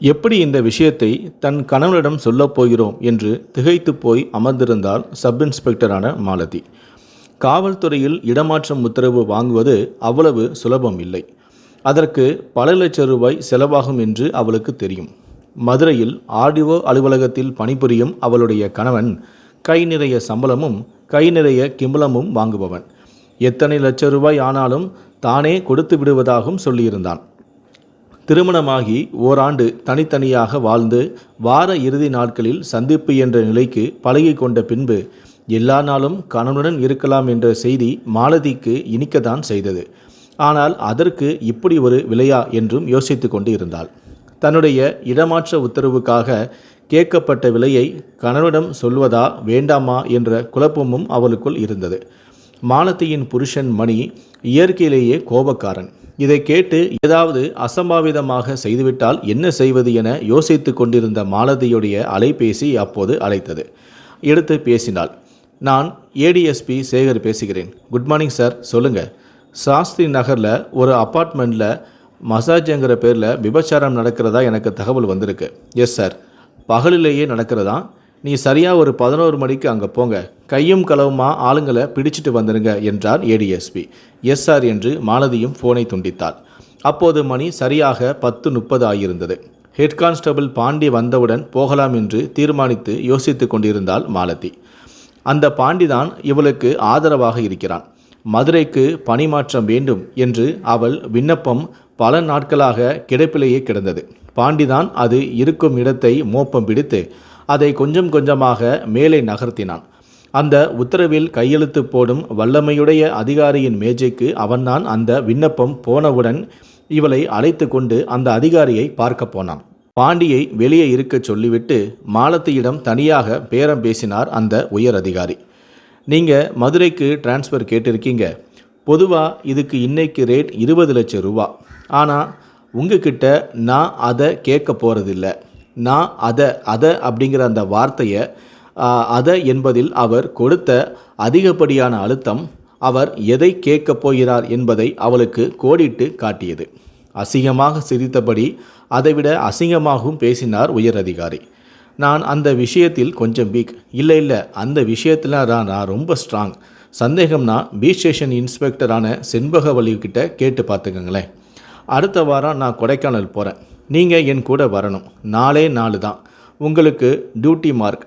எப்படி இந்த விஷயத்தை தன் கணவனிடம் சொல்லப் போகிறோம் என்று திகைத்து போய் அமர்ந்திருந்தால் சப் இன்ஸ்பெக்டரான மாலதி. காவல்துறையில் இடமாற்றம் உத்தரவு வாங்குவது அவ்வளவு சுலபம் இல்லை. அதற்கு பல லட்சம் ரூபாய் செலவாகும் என்று அவளுக்கு தெரியும். மதுரையில் ஆடிஓ அலுவலகத்தில் பணிபுரியும் அவளுடைய கணவன் கை நிறைய சம்பளமும் கை நிறைய கிம்பளமும் வாங்குபவன். எத்தனை லட்சம் ரூபாய் ஆனாலும் தானே கொடுத்து விடுவதாகவும் சொல்லியிருந்தான். திருமணமாகி ஓராண்டு தனித்தனியாக வாழ்ந்து வார இறுதி நாட்களில் சந்திப்பு என்ற நிலைக்கு பழகி கொண்ட பின்பு எல்லா நாளும் கணவனுடன் இருக்கலாம் என்ற செய்தி மாலதிக்கு இனிக்கத்தான் செய்தது. ஆனால் அதற்கு இப்படி ஒரு விலையா என்றும் யோசித்து கொண்டு இருந்தாள். தன்னுடைய இடமாற்ற உத்தரவுக்காக கேட்கப்பட்ட விலையை கணவனிடம் சொல்வதா வேண்டாமா என்ற குழப்பமும் அவளுக்குள் இருந்தது. மாலதியின் புருஷன் மணி இயற்கையிலேயே கோபக்காரன். இதை கேட்டு ஏதாவது அசம்பாவிதமாக செய்துவிட்டால் என்ன செய்வது என யோசித்து கொண்டிருந்த மாலதியுடைய அலைபேசி அப்போது அழைத்தது. எடுத்து பேசினாள். நான் ஏடிஎஸ்பி சேகர் பேசுகிறேன். Good morning sir. சொல்லுங்கள் சாஸ்திரி நகரில் ஒரு அப்பார்ட்மெண்ட்டில் மசாஜ்ங்கிற பேரில் விபச்சாரம் நடக்கிறதா எனக்கு தகவல் வந்திருக்கு. Yes sir. பகலிலேயே நடக்கிறதா? நீ சரியாக ஒரு பதினோரு மணிக்கு அங்கே போங்க. கையும் களவுமா ஆளுங்களை பிடிச்சிட்டு வந்துடுங்க என்றார் ஏடிஎஸ்பி எஸ் சார் என்று மாலதியும் ஃபோனை துண்டித்தாள். அப்போது மணி சரியாக பத்து முப்பது ஆகியிருந்தது ஹெட் கான்ஸ்டபிள் பாண்டி வந்தவுடன் போகலாம் என்று தீர்மானித்து யோசித்து கொண்டிருந்தாள் மாலதி. அந்த பாண்டிதான் இவளுக்கு ஆதரவாக இருக்கிறான். மதுரைக்கு பணிமாற்றம் வேண்டும் என்று அவள் விண்ணப்பம் பல நாட்களாக கிடப்பிலேயே கிடந்தது. பாண்டிதான் அது இருக்கும் இடத்தை மோப்பம் பிடித்து அதை கொஞ்சம் கொஞ்சமாக மேலே நகர்த்தினான். அந்த உத்தரவில் கையெழுத்து போடும் வல்லமையுடைய அதிகாரியின் மேஜைக்கு அவன்தான் அந்த விண்ணப்பம் போனவுடன் இவளை அழைத்து கொண்டு அந்த அதிகாரியை பார்க்க போனான். பாண்டியை வெளியே இருக்கச் சொல்லிவிட்டு மாலத்தியிடம் தனியாக பேரம் பேசினார் அந்த உயர் அதிகாரி. நீங்கள் மதுரைக்கு டிரான்ஸ்ஃபர் கேட்டிருக்கீங்க. பொதுவாக இதுக்கு இன்னைக்கு ரேட் இருபது லட்சம் ரூபா. ஆனால் உங்ககிட்ட நான் அதை கேட்க போகிறதில்ல நான் அதை அதை அப்படிங்கிற அந்த வார்த்தையை அதை என்பதில் அவர் கொடுத்த அதிகப்படியான அழுத்தம் அவர் எதை கேட்கப் போகிறார் என்பதை அவளுக்கு கோடிட்டு காட்டியது. அசிங்கமாக சிரித்தபடி அதைவிட அசிங்கமாகவும் பேசினார் உயர் அதிகாரி நான் அந்த விஷயத்தில் கொஞ்சம் வீக். இல்லை இல்லை அந்த விஷயத்தில் நான் நான் ரொம்ப ஸ்ட்ராங் சந்தேகம்னா பி ஸ்டேஷன் இன்ஸ்பெக்டரான செண்பகவலிக்கிட்ட கேட்டு பார்த்துக்கங்களேன். அடுத்த வாரம் நான் கொடைக்கானல் போகிறேன் நீங்கள் என் கூட வரணும். நாளே நாலு தான். உங்களுக்கு டியூட்டி மார்க்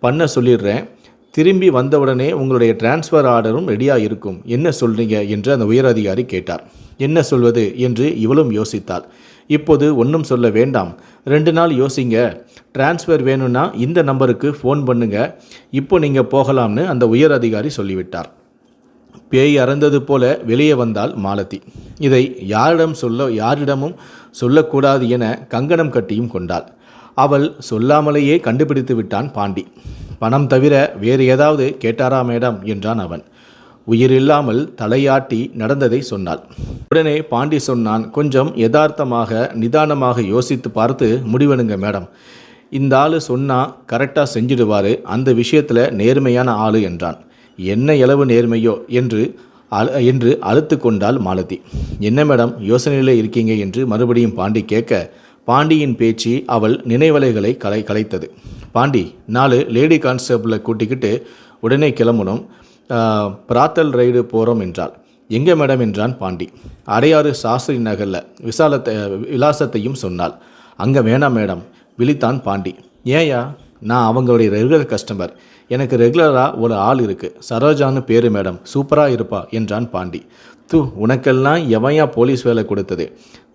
பண்ண சொல்லிடுறேன். திரும்பி வந்தவுடனே உங்களுடைய டிரான்ஸ்ஃபர் ஆர்டரும் ரெடியாக இருக்கும். என்ன சொல்கிறீங்க என்று அந்த உயர் அதிகாரி கேட்டார். என்ன சொல்வது? என்று இவளும் யோசித்தாள். இப்போது ஒன்றும் சொல்ல வேண்டாம். ரெண்டு நாள் யோசிங்க. டிரான்ஸ்ஃபர் வேணும்னா இந்த நம்பருக்கு ஃபோன் பண்ணுங்கள் இப்போ நீங்கள் போகலாம்னு அந்த உயர் அதிகாரி சொல்லிவிட்டார். பேய் அறந்தது போல வெளியே வந்தாள் மாலதி. இதை யாரிடம் சொல்ல யாரிடமும் சொல்லக்கூடாது என கங்கணம் கட்டியும் கொண்டாள். அவள் சொல்லாமலேயே கண்டுபிடித்து விட்டான் பாண்டி. பணம் தவிர வேறு ஏதாவது கேட்டாரா மேடம்? என்றான் அவன். உயிரில்லாமல் தலையாட்டி நடந்ததை சொன்னாள். உடனே பாண்டி சொன்னான் கொஞ்சம் யதார்த்தமாக நிதானமாக யோசித்து பார்த்து முடிவெடுங்க மேடம். இந்த ஆள் சொன்னால் கரெக்டாக செஞ்சிடுவார் அந்த விஷயத்தில் நேர்மையான ஆள் என்றான். என்ன இளவு நேர்மையோ என்று அழு என்று அழுத்து கொண்டாள் மாலதி. என்ன மேடம் யோசனையிலே இருக்கீங்க என்று மறுபடியும் பாண்டி கேட்க பாண்டியின் பேச்சு அவள் நினைவலைகளை கலை கலைத்தது. பாண்டி நாலு லேடி கான்ஸ்டபிளை கூட்டிக்கிட்டு உடனே கிளம்பணும். பிராத்தல் ரைடு போகிறோம் என்றாள். எங்கே மேடம் என்றான் பாண்டி. அடையாறு சாஸ்திரி நகரில் விசாலத்தை விலாசத்தையும் சொன்னாள். அங்கே வேணாம் மேடம் விழித்தான் பாண்டி. ஏயா நான் அவங்களுடைய ரெகுலர் கஸ்டமர். எனக்கு ரெகுலராக ஒரு ஆள் இருக்குது சரோஜான்னு பேரு மேடம். சூப்பராக இருப்பா என்றான் பாண்டி. தூ உனக்கெல்லாம் எவையா போலீஸ் வேலை கொடுத்தது?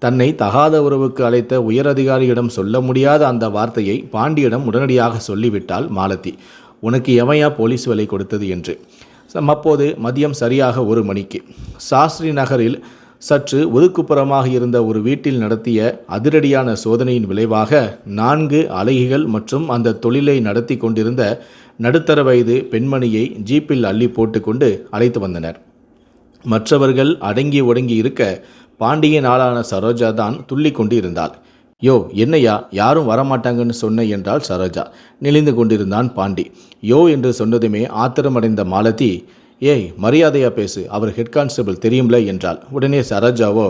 தன்னை தகாத உறவுக்கு அழைத்த உயரதிகாரியிடம் சொல்ல முடியாத அந்த வார்த்தையை பாண்டியிடம் உடனடியாக சொல்லிவிட்டாள் மாலதி. உனக்கு எவையா போலீஸ் வேலை கொடுத்தது என்று. அப்போது மதியம் சரியாக ஒரு மணிக்கு. சாஸ்திரி நகரில் சற்று ஒதுக்குப்புறமாக இருந்த ஒரு வீட்டில் நடத்திய அதிரடியான சோதனையின் விளைவாக நான்கு அழகிகள் மற்றும் அந்த தொழிலை நடத்தி கொண்டிருந்த நடுத்தர வயது பெண்மணியை ஜீப்பில் அள்ளி போட்டுக்கொண்டு அழைத்து வந்தனர். மற்றவர்கள் அடங்கி ஒடுங்கி இருக்க பாண்டியன் ஆளான சரோஜா தான் துள்ளி கொண்டு இருந்தாள் யோ என்னையா? யாரும் வரமாட்டாங்கன்னு சொன்ன என்றாள் சரோஜா. நெளிந்து கொண்டிருந்தான் பாண்டி. யோ என்று சொன்னதுமே ஆத்திரமடைந்த மாலதி ஏய் மரியாதையா பேசு. அவர் ஹெட் கான்ஸ்டபிள் தெரியும்ல என்றாள். உடனே சரோஜாவோ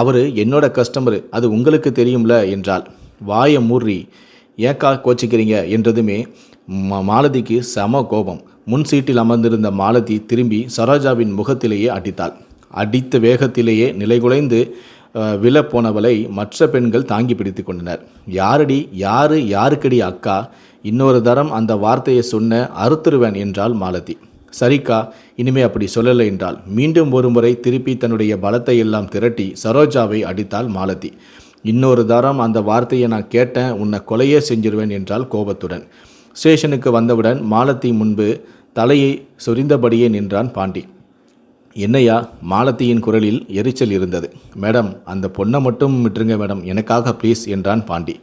அவர் என்னோட கஸ்டமர். அது உங்களுக்கு தெரியும்ல என்றாள். வாயை மூறி ஏக்கா கோச்சிக்கிறீங்க? என்றதுமே மாலதிக்கு சம கோபம். முன் சீட்டில் அமர்ந்திருந்த மாலதி திரும்பி சரோஜாவின் முகத்திலேயே அடித்தாள். அடித்த வேகத்திலேயே நிலைகுலைந்து விழ போனவளை மற்ற பெண்கள் தாங்கி பிடித்து கொண்டனர். யாரடி? யாரு? யாருக்கடி அக்கா? இன்னொரு தரம் அந்த வார்த்தையை சொன்ன அறுத்துருவேன் என்றாள் மாலதி. சரிக்கா இனிமே அப்படி சொல்லலை என்றால் மீண்டும் ஒரு முறை திருப்பி தன்னுடைய பலத்தை எல்லாம் திரட்டி சரோஜாவை அடித்தாள் மாலதி. இன்னொரு தரம் அந்த வார்த்தையை நான் கேட்டேன் உன்னை கொலையே செஞ்சிருவேன் என்றால் கோபத்துடன். ஸ்டேஷனுக்கு வந்தவுடன் மாலத்தி முன்பு தலையை சொரிந்தபடியே நின்றான் பாண்டி. என்னையா மாலத்தியின் குரலில் எரிச்சல் இருந்தது. மேடம் அந்த பொண்ணை மட்டும் விட்டுருங்க மேடம். எனக்காக ப்ளீஸ் என்றான் பாண்டி.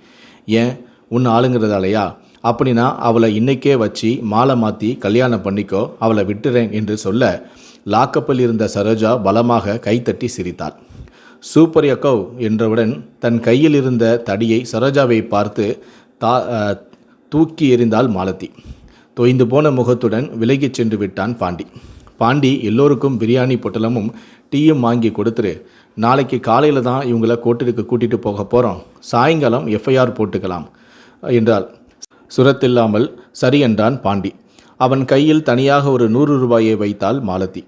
ஏன்? உன் ஆளுங்கிறதாலையா? அப்படின்னா அவளை இன்னைக்கே வச்சு மாலை மாற்றி கல்யாணம் பண்ணிக்கோ அவளை விட்டுறேன் என்று சொல்ல லாக்கப்பில் இருந்த சரோஜா பலமாக கைத்தட்டி சிரித்தாள். சூப்பர் யக்கோ என்றவுடன் தன் கையில் இருந்த தடியை சரோஜாவை பார்த்து தா தூக்கி எறிந்தாள் மாலதி. தொய்ந்து போன முகத்துடன் விலகிச் சென்று விட்டான் பாண்டி. பாண்டி எல்லோருக்கும் பிரியாணி பொட்டலமும் டீயும் வாங்கி கொடுத்துரு. நாளைக்கு காலையில் தான் இவங்கள கோட்டிற்கு கூட்டிகிட்டு போக போகிறோம் சாயங்காலம் எஃப்ஐஆர் போட்டுக்கலாம் என்றாள். சுரத்தில்லாமல் சரி என்றான் பாண்டி. அவன் கையில் தனியாக ஒரு நூறு ரூபாயை வைத்தாள் மாலதி.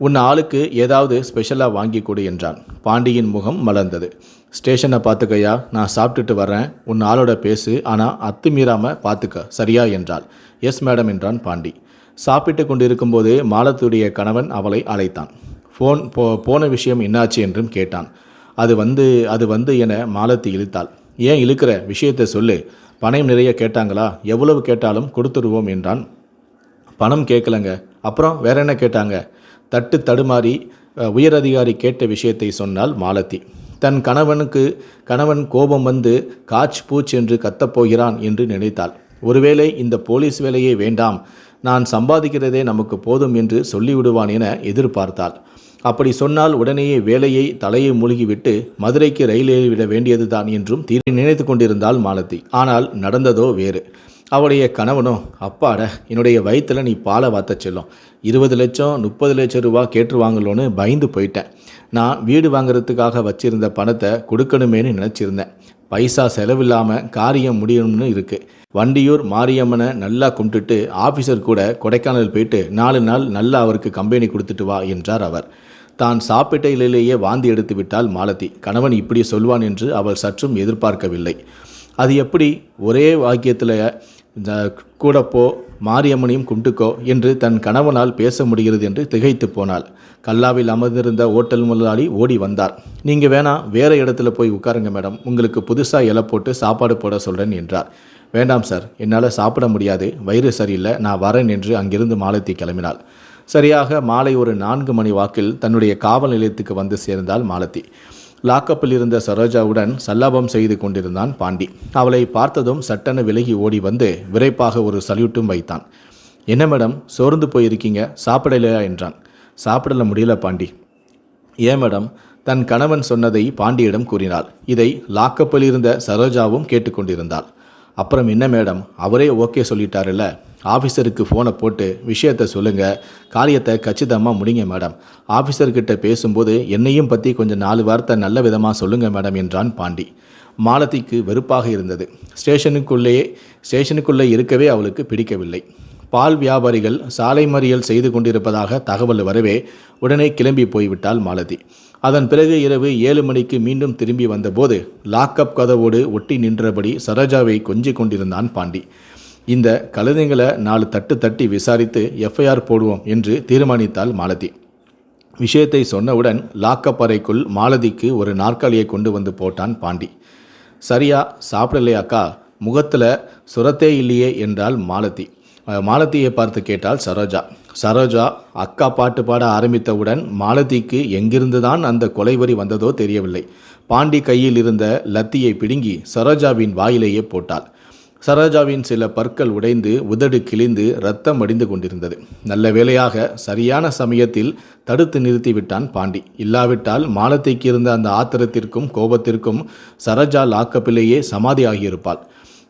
உன் ஆளுக்கு ஏதாவது ஸ்பெஷலாக வாங்கி கொடு என்றான். பாண்டியின் முகம் மலர்ந்தது. ஸ்டேஷனை பார்த்துக்கையா நான் சாப்பிட்டுட்டு வரேன் உன் ஆளோட பேசு ஆனால் அத்துமீறாமல் பார்த்துக்க சரியா என்றாள். எஸ் மேடம் என்றான் பாண்டி. சாப்பிட்டு கொண்டிருக்கும்போது மாலத்துடைய கணவன் அவளை அழைத்தான். ஃபோன் போ போன விஷயம் என்னாச்சு என்றும் கேட்டான். அது வந்து அது வந்து என மாலத்தி இழுத்தாள். ஏன் இழுக்கிற? விஷயத்தை சொல்லு. பணம் நிறைய கேட்டாங்களா? எவ்வளவு கேட்டாலும் கொடுத்துருவோம் என்றான். பணம் கேட்கலங்க. அப்புறம் வேற என்ன கேட்டாங்க? தட்டு தடுமாறி உயரதிகாரி கேட்ட விஷயத்தை சொன்னால் மாலதி. தன் கணவனுக்கு கணவன் கோபம் வந்து காச் பூச் என்று கத்தப்போகிறான் என்று நினைத்தாள். ஒருவேளை இந்த போலீஸ் வேலையே வேண்டாம். நான் சம்பாதிக்கிறதே நமக்கு போதும் என்று சொல்லிவிடுவான் என எதிர்பார்த்தாள். அப்படி சொன்னால் உடனேயே வேலையை தலையை மூழ்கிவிட்டு மதுரைக்கு ரயில் ஏறிவிட வேண்டியதுதான் என்றும் தீர்வு நினைத்து கொண்டிருந்தாள் மாலதி. ஆனால் நடந்ததோ வேறு. அவளுடைய கணவனும் அப்பாட என்னுடைய வயிற்றில் நீ பாலை வாத்த செல்லும். இருபது லட்சம் முப்பது லட்சம் ரூபா கேட்டுருவாங்களோன்னு பயந்து போயிட்டேன். நான் வீடு வாங்குறதுக்காக வச்சிருந்த பணத்தை கொடுக்கணுமேன்னு நினச்சிருந்தேன். பைசா செலவில்லாமல் காரியம் முடியணும்னு இருக்குது வண்டியூர் மாரியம்மனை நல்லா கும்பிட்டுட்டு ஆஃபீஸர் கூட கொடைக்கானல் போயிட்டு நாலு நாள் நல்லா அவருக்கு கம்பெனி கொடுத்துட்டு வா என்றார் அவர். தான் சாப்பிட்ட இலையிலேயே வாந்தி எடுத்து விட்டால் மாலதி. கணவன் இப்படி சொல்வான் என்று அவள் சற்றும் எதிர்பார்க்கவில்லை. அது எப்படி? ஒரே வாக்கியத்தில் இந்த கூடப்போ மாரியம்மனையும் கும்பிட்டுக்கோ என்று தன் கணவனால் பேச முடிகிறது என்று திகைத்து போனாள். கல்லாவில் அமர்ந்திருந்த ஓட்டல் முதலாளி ஓடி வந்தார். நீங்கள் வேணா வேறு இடத்துல போய் உட்காருங்க மேடம். உங்களுக்கு புதுசாக இலை போட்டு சாப்பாடு போட சொல்கிறேன் என்றார். வேண்டாம் சார். என்னால் சாப்பிட முடியாது. வயிறு சரியில்லை. நான் வரேன் என்று அங்கிருந்து மாலத்தி கிளம்பினாள். சரியாக மாலை ஒரு நான்கு மணி வாக்கில் தன்னுடைய காவல் நிலையத்துக்கு வந்து சேர்ந்தால் மாலத்தி. லாக்கப்பில் இருந்த சரோஜாவுடன் சல்லாபம் செய்து கொண்டிருந்தான் பாண்டி. அவளை பார்த்ததும் சட்டென விலகி ஓடி வந்து விரைப்பாக ஒரு சல்யூட்டும் வைத்தான். என்ன மேடம் சோர்ந்து போயிருக்கீங்க? சாப்பிடலையா? என்றான். சாப்பிடல முடியல பாண்டி. ஏன் மேடம்? தன் கணவன் சொன்னதை பாண்டியிடம் கூறினாள். இதை லாக்கப்பில் இருந்த சரோஜாவும் கேட்டுக்கொண்டிருந்தாள். அப்புறம் என்ன மேடம்? அவரே ஓகே சொல்லிட்டாருல்ல. ஆஃபீஸருக்கு ஃபோனை போட்டு விஷயத்தை சொல்லுங்கள் காரியத்தை கச்சிதமாக முடிங்க மேடம். ஆஃபீஸர்கிட்ட பேசும்போது என்னையும் பற்றி கொஞ்சம் நாலு வார்த்தை நல்ல விதமாக சொல்லுங்கள் மேடம் என்றான் பாண்டி. மாலதிக்கு வெறுப்பாக இருந்தது. ஸ்டேஷனுக்குள்ளேயே ஸ்டேஷனுக்குள்ளே இருக்கவே அவளுக்கு பிடிக்கவில்லை. பால் வியாபாரிகள் சாலை மறியல் செய்து கொண்டிருப்பதாக தகவல் வரவே உடனே கிளம்பி போய்விட்டாள் மாலதி. அதன் பிறகு இரவு ஏழு மணிக்கு மீண்டும் திரும்பி வந்தபோது லாக்அப் கதவோடு ஒட்டி நின்றபடி சரோஜாவை கொஞ்சிக் கொண்டிருந்தான் பாண்டி. இந்த கழுதைங்களை நாலு தட்டு தட்டி விசாரித்து எஃப்ஐஆர் போடுவோம் என்று தீர்மானித்தாள் மாலதி. விஷயத்தை சொன்னவுடன் லாக்கப் அறைக்குள் மாலதிக்கு ஒரு நாற்காலியை கொண்டு வந்து போட்டான் பாண்டி. சரியா சாப்பிடலையாக்கா முகத்தில் சுரத்தே இல்லையே என்றாள் மாலதி. மாலத்தியை மாலதியை பார்த்து கேட்டாள் சரோஜா. சரோஜா அக்கா பாட்டு பாட ஆரம்பித்தவுடன் மாலதிக்கு எங்கிருந்து தான் அந்த கொலைவரி வந்ததோ தெரியவில்லை. பாண்டி கையில் இருந்த லத்தியை பிடுங்கி சரோஜாவின் வாயிலேயே போட்டாள். சரோஜாவின் சில பற்கள் உடைந்து உதடு கிழிந்து ரத்தம் வடிந்து கொண்டிருந்தது. நல்ல வேளையாக சரியான சமயத்தில் தடுத்து நிறுத்திவிட்டான் பாண்டி. இல்லாவிட்டால் மாலத்தைக்கு இருந்த அந்த ஆத்திரத்திற்கும் கோபத்திற்கும் சரோஜா லாக்கப்பிலேயே சமாதி ஆகியிருப்பாள்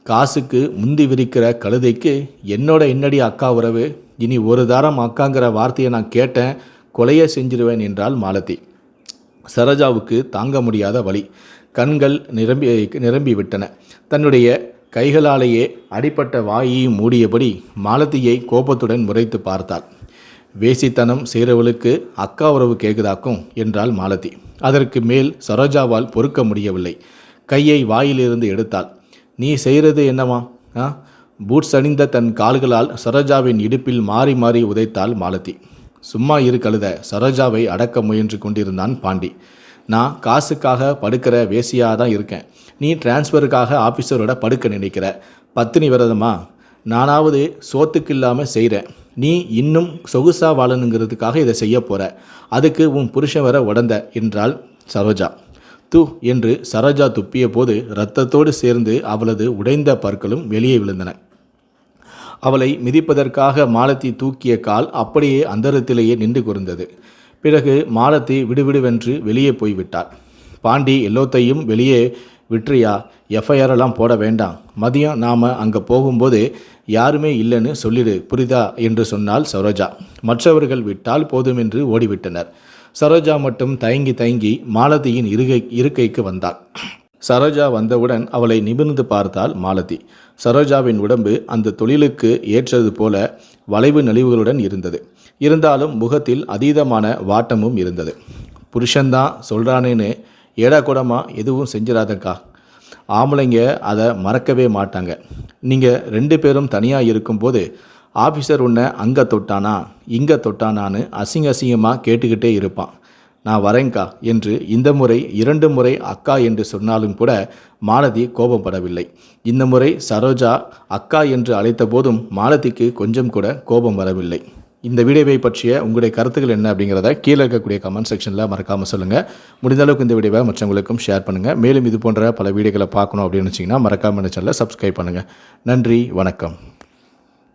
காசுக்கு முந்தி விரிக்கிற கழுதைக்கு என்னோட என்னடி அக்கா உறவு? இனி ஒரு தாரம் அக்காங்கிற வார்த்தையை நான் கேட்டேன் கொலையை செஞ்சிருவேன் என்றாள் மாலதி. சரோஜாவுக்கு தாங்க முடியாத வழி கண்கள் நிரம்பி நிரம்பி விட்டன தன்னுடைய கைகளாலேயே அடிப்பட்ட வாயையும் மூடியபடி மாலதியை கோபத்துடன் முறைத்து பார்த்தாள். வேசித்தனம் செய்கிறவளுக்கு அக்கா உறவு கேட்குதாக்கும் என்றாள் மாலதி. அதற்கு மேல் சரோஜாவால் பொறுக்க முடியவில்லை. கையை வாயிலிருந்து எடுத்தாள். நீ செய்கிறது என்னவா ஆ? பூட்ஸ் அணிந்த தன் கால்களால் சரோஜாவின் இடுப்பில் மாறி மாறி உதைத்தாள் மாலதி. சும்மா இரு கழுத சரோஜாவை அடக்க முயன்று கொண்டிருந்தான் பாண்டி. நான் காசுக்காக படுக்கிற வேசியாக தான் இருக்கேன். நீ டிரான்ஸ்ஃபருக்காக ஆஃபீஸரோட படுக்க நினைக்கிற. பத்தினி விரதமா? நானாவது சோத்துக்கு இல்லாமல் செய்கிறேன் நீ இன்னும் சொகுசா வாழணுங்கிறதுக்காக இதை செய்ய போகிற அதுக்கு உன் புருஷன் வர உடந்த என்றாள் சரோஜா. து என்று சரோஜா துப்பிய போது இரத்தத்தோடு சேர்ந்து அவளது உடைந்த பற்களும் வெளியே விழுந்தன. அவளை மிதிப்பதற்காக மாலத்தி தூக்கிய கால் அப்படியே அந்தரத்திலேயே நின்று குறுந்தது. பிறகு மாலத்தி விடுவிடுவென்று வெளியே போய்விட்டாள். பாண்டி எல்லோத்தையும் வெளியே விட்ரியா எஃப்ஐஆர் எல்லாம் போட வேண்டாம். மதியம் நாம் அங்கே போகும்போது யாருமே இல்லைன்னு சொல்லிடு புரிதா? என்று சொன்னால் சரோஜா. மற்றவர்கள் விட்டால் போதும் என்று ஓடிவிட்டனர். சரோஜா மட்டும் தயங்கி தயங்கி மாலதியின் இருகை இருக்கைக்கு வந்தாள். சரோஜா வந்தவுடன் அவளை நிமிர்ந்து பார்த்தாள் மாலதி. சரோஜாவின் உடம்பு அந்த தொழிலுக்கு ஏற்றது போல வளைவு நெளிவுகளுடன் இருந்தது. இருந்தாலும் முகத்தில் அதீதமான வாட்டமும் இருந்தது. புருஷன்தான் சொல்கிறானேன்னு ஏடா எதுவும் செஞ்சிடாதக்கா ஆம்பளைங்க அதை மறக்கவே மாட்டாங்க. நீங்கள் ரெண்டு பேரும் தனியாக இருக்கும்போது ஆஃபீஸர் உன்னை அங்கே தொட்டானா? இங்கே தொட்டானான்னு அசிங்க அசிங்கமாக கேட்டுக்கிட்டே இருப்பான். நான் வரேங்க்கா என்று இந்த முறை இரண்டு முறை அக்கா என்று சொன்னாலும் கூட மாலதி கோபப்படவில்லை. இந்த முறை சரோஜா அக்கா என்று அழைத்த போதும் மாலதிக்கு கொஞ்சம் கூட கோபம் வரவில்லை. இந்த வீடியோவை பற்றிய உங்களுடைய கருத்துக்கள் என்ன அப்படிங்கிறத கீழே இருக்கக்கூடிய கமெண்ட் செக்ஷனில் மறக்காமல் சொல்லுங்கள் முடிந்த அளவுக்கு இந்த வீடியோவை மற்றவங்களுக்கும் ஷேர் பண்ணுங்கள் மேலும் இது போன்ற பல வீடியோக்களை பார்க்கணும் அப்படின்னு வச்சிங்கன்னா மறக்காமல் இந்த சேனலை சப்ஸ்கிரைப் பண்ணுங்கள் நன்றி வணக்கம்.